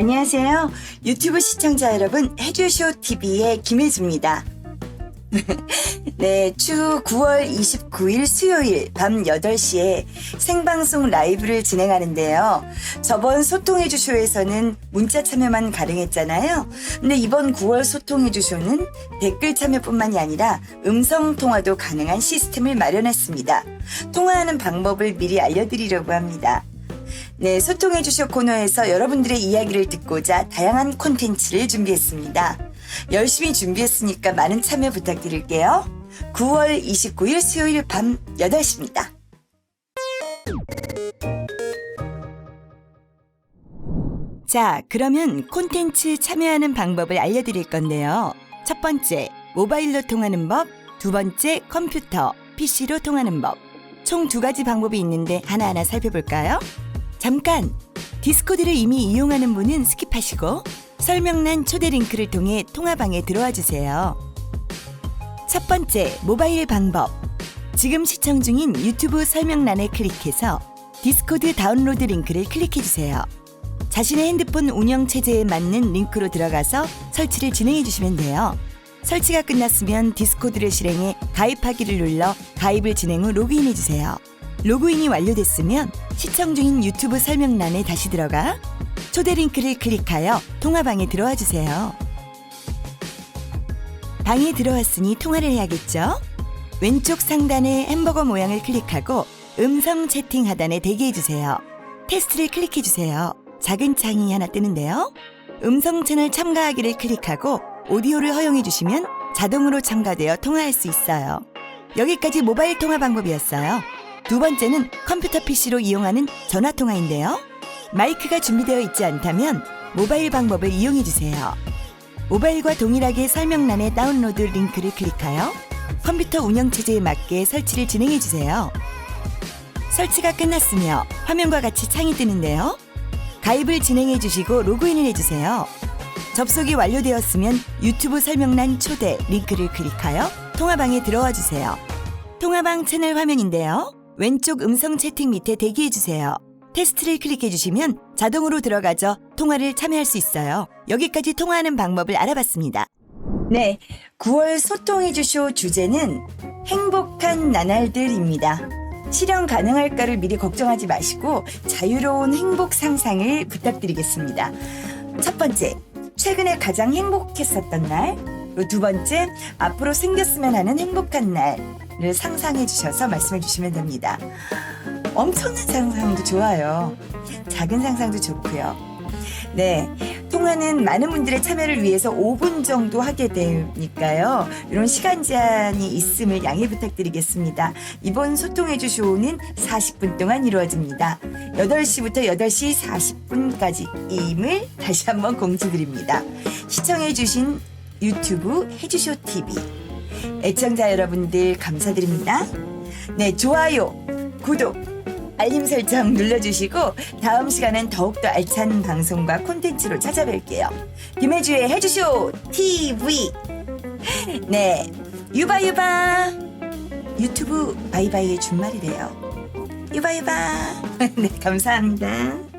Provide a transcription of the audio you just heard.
안녕하세요. 유튜브 시청자 여러분, 해주쇼 TV의 김혜주입니다. 네, 추 9월 29일 수요일 밤 8시에 생방송 라이브를 진행하는데요. 저번 소통해 주쇼에서는 문자 참여만 가능했잖아요. 근데 이번 9월 소통해 주쇼는 댓글 참여뿐만이 아니라 음성 통화도 가능한 시스템을 마련했습니다. 통화하는 방법을 미리 알려드리려고 합니다. 네, 소통해 주쇼 코너에서 여러분들의 이야기를 듣고자 다양한 콘텐츠를 준비했습니다. 열심히 준비했으니까 많은 참여 부탁드릴게요. 9월 29일 수요일 밤 8시입니다. 자, 그러면 콘텐츠 참여하는 방법을 알려드릴 건데요. 첫 번째, 모바일로 통하는 법. 두 번째, 컴퓨터, PC로 통하는 법. 총 두 가지 방법이 있는데 하나하나 살펴볼까요? 잠깐! 디스코드를 이미 이용하는 분은 스킵하시고 설명란 초대 링크를 통해 통화방에 들어와 주세요. 첫 번째, 모바일 방법. 지금 시청 중인 유튜브 설명란에 클릭해서 디스코드 다운로드 링크를 클릭해 주세요. 자신의 핸드폰 운영 체제에 맞는 링크로 들어가서 설치를 진행해 주시면 돼요. 설치가 끝났으면 디스코드를 실행해 가입하기를 눌러 가입을 진행 후 로그인해 주세요. 로그인이 완료됐으면 시청 중인 유튜브 설명란에 다시 들어가 초대 링크를 클릭하여 통화방에 들어와 주세요. 방에 들어왔으니 통화를 해야겠죠? 왼쪽 상단의 햄버거 모양을 클릭하고 음성 채팅 하단에 대기해 주세요. 테스트를 클릭해 주세요. 작은 창이 하나 뜨는데요. 음성 채널 참가하기를 클릭하고 오디오를 허용해 주시면 자동으로 참가되어 통화할 수 있어요. 여기까지 모바일 통화 방법이었어요. 두 번째는 컴퓨터 PC로 이용하는 전화 통화인데요. 마이크가 준비되어 있지 않다면 모바일 방법을 이용해 주세요. 모바일과 동일하게 설명란에 다운로드 링크를 클릭하여 컴퓨터 운영 체제에 맞게 설치를 진행해 주세요. 설치가 끝났으며 화면과 같이 창이 뜨는데요. 가입을 진행해 주시고 로그인을 해 주세요. 접속이 완료되었으면 유튜브 설명란 초대 링크를 클릭하여 통화방에 들어와 주세요. 통화방 채널 화면인데요. 왼쪽 음성 채팅 밑에 대기해 주세요. 테스트를 클릭해 주시면 자동으로 들어가져 통화를 참여할 수 있어요. 여기까지 통화하는 방법을 알아봤습니다. 네, 9월 소통해 주쇼 주제는 행복한 나날들입니다. 실현 가능할까를 미리 걱정하지 마시고 자유로운 행복 상상을 부탁드리겠습니다. 첫 번째, 최근에 가장 행복했었던 날. 그리고 두 번째, 앞으로 생겼으면 하는 행복한 날을 상상해 주셔서 말씀해 주시면 됩니다. 엄청난 상상도 좋아요. 작은 상상도 좋고요. 네. 통화는 많은 분들의 참여를 위해서 5분 정도 하게 되니까요. 이런 시간 제한이 있음을 양해 부탁드리겠습니다. 이번 소통해주 쇼는 40분 동안 이루어집니다. 8시부터 8시 40분까지임을 다시 한번 공지드립니다. 시청해 주신 유튜브 해주쇼 TV. 애청자 여러분들 감사드립니다. 네, 좋아요, 구독, 알림 설정 눌러주시고 다음 시간엔 더욱더 알찬 방송과 콘텐츠로 찾아뵐게요. 김혜주의 해주쇼 TV 네 유바유바 유튜브 바이바이의 준말이래요. 유바유바 네 감사합니다.